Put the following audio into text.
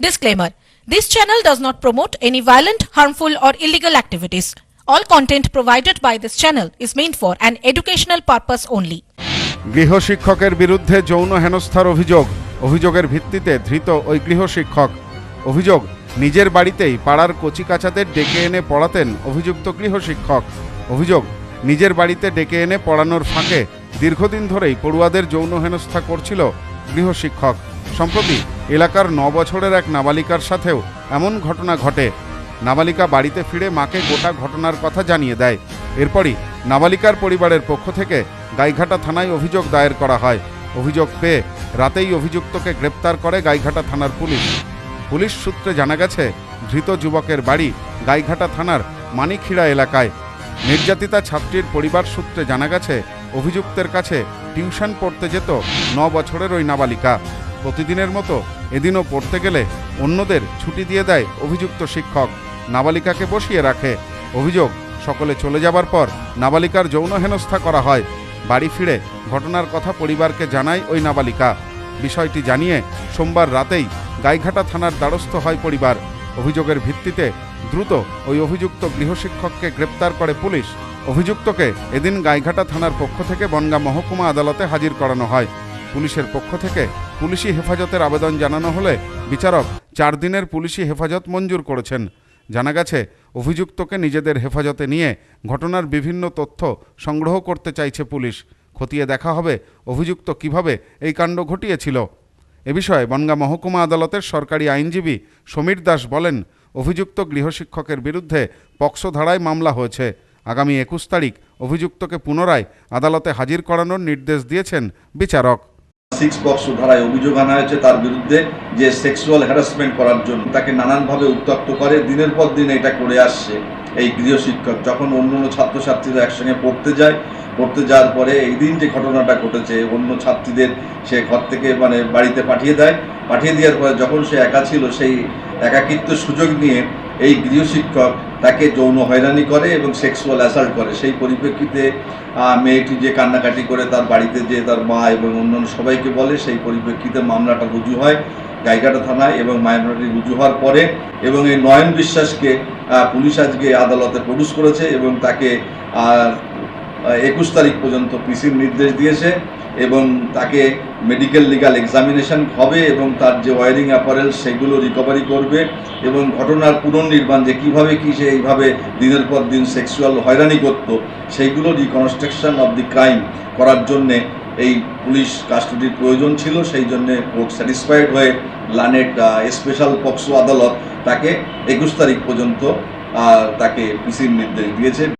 Disclaimer This channel does not promote any violent, harmful, or illegal activities. All content provided by this channel is meant for an educational purpose only. গৃহশিক্ষকের বিরুদ্ধে যৌন হেনস্থার অভিযোগ অভিযোগের ভিত্তিতে ধৃত ওই গৃহশিক্ষক অভিযোগ নিজের বাড়িতেই পাড়ার কচিকাচাদের ডেকে এনে পড়াতেন অভিযুক্ত গৃহশিক্ষক অভিযোগ নিজের বাড়িতে ডেকে এনে পড়ানোর ফাঁকে দীর্ঘদিন ধরেই পড়ুয়াদের যৌন হেনস্থা করছিল গৃহশিক্ষক সম্প্রতি এলাকার ন বছরের এক নাবালিকার সাথেও এমন ঘটনা ঘটে। নাবালিকা বাড়িতে ফিরে মাকে গোটা ঘটনার কথা জানিয়ে দেয়। এরপরই নাবালিকার পরিবারের পক্ষ থেকে গাইঘাটা থানায় অভিযোগ দায়ের করা হয়। অভিযোগ পেয়ে রাতেই অভিযুক্তকে গ্রেপ্তার করে গাইঘাটা থানার পুলিশ। পুলিশ সূত্রে জানা গেছে, ধৃত যুবকের বাড়ি গাইঘাটা থানার মানিখিড়া এলাকায়। নির্যাতিতা ছাত্রীর পরিবার সূত্রে জানা গেছে, অভিযুক্তের কাছে টিউশন পড়তে যেত ন বছরের ওই নাবালিকা। প্রতিদিনের মতো এদিনও পড়তে গেলে অন্যদের ছুটি দিয়ে দেয় অভিযুক্ত শিক্ষক। নাবালিকাকে বসিয়ে রাখে। অভিযোগ, সকলে চলে যাবার পর নাবালিকার যৌন হেনস্থা করা হয়। বাড়ি ফিরে ঘটনার কথা পরিবারকে জানায় ওই নাবালিকা। বিষয়টি জানিয়ে সোমবার রাতেই গাইঘাটা থানার দ্বারস্থ হয় পরিবার। অভিযোগের ভিত্তিতে দ্রুত ওই অভিযুক্ত গৃহশিক্ষককে গ্রেপ্তার করে পুলিশ। অভিযুক্তকে এদিন গাইঘাটা থানার পক্ষ থেকে বনগা মহকুমা আদালতে হাজির করানো হয়। পুলিশের পক্ষ থেকে পুলিশি হেফাজতের আবেদন জানানো হলে বিচারক চার দিনের পুলিশি হেফাজত মঞ্জুর করেছেন। জানা গেছে, অভিযুক্তকে নিজেদের হেফাজতে নিয়ে ঘটনার বিভিন্ন তথ্য সংগ্রহ করতে চাইছে পুলিশ। খতিয়ে দেখা হবে অভিযুক্ত কীভাবে এই কাণ্ড ঘটিয়েছিল। এ বিষয়ে বনগা মহকুমা আদালতের সরকারি আইনজীবী সমীর দাস বলেন, অভিযুক্ত গৃহশিক্ষকের বিরুদ্ধে পক্সো ধারায় মামলা হয়েছে। আগামী একুশ তারিখ অভিযুক্তকে পুনরায় আদালতে হাজির করানোর নির্দেশ দিয়েছেন বিচারক। সিক্স বক্স ধারায় অভিযোগ আনা হয়েছে তার বিরুদ্ধে যে সেক্সুয়াল হ্যারাসমেন্ট করার জন্য তাকে নানানভাবে উত্তক্ত করে, দিনের পর দিন এটা করে আসছে এই গৃহশিক্ষক যখন অন্য অন্য ছাত্রছাত্রীরা একসঙ্গে পড়তে যায়, পড়তে যাওয়ার পরে এই দিন যে ঘটনাটা ঘটেছে, অন্য ছাত্রীদের সে ঘর থেকে মানে বাড়িতে পাঠিয়ে দেয়। পাঠিয়ে দেওয়ার পরে যখন সে একা ছিল, সেই একাকিত্ব সুযোগ নিয়ে এই গৃহশিক্ষক তাকে যৌন হয়রানি করে এবং সেক্সুয়াল অ্যাসাল্ট করে। সেই পরিপ্রেক্ষিতে মেয়েটি যে কান্নাকাটি করে তার বাড়িতে যে তার মা এবং অন্যান্য সবাইকে বলে, সেই পরিপ্রেক্ষিতে মামলাটা রুজু হয় গাইঘাটা থানায় এবং মামলাটি রুজু হওয়ার পরে এবং এই নয়ন বিশ্বাসকে পুলিশ আজকে আদালতে প্রডিউস করেছে এবং তাকে একুশ তারিখ পর্যন্ত পিসির নির্দেশ দিয়েছে এবং তাকে মেডিকেল লিগাল এক্সামিনেশন হবে এবং তার যে ওয়ারিং অ্যাপারেল সেগুলো রিকভারি করবে এবং ঘটনার পুনর্নির্মাণ যে কীভাবে কী সে এইভাবে দিনের পর দিন সেক্সুয়াল হয়রানি করত সেইগুলো রিকনস্ট্রাকশন অফ দি ক্রাইম করার জন্যে এই পুলিশ কাস্টডির প্রয়োজন ছিল। সেই জন্যে কোর্ট স্যাটিসফাইড হয়ে লানেট স্পেশাল পক্সো আদালত তাকে একুশ তারিখ পর্যন্ত তাকে পিসির নির্দেশ দিয়েছে।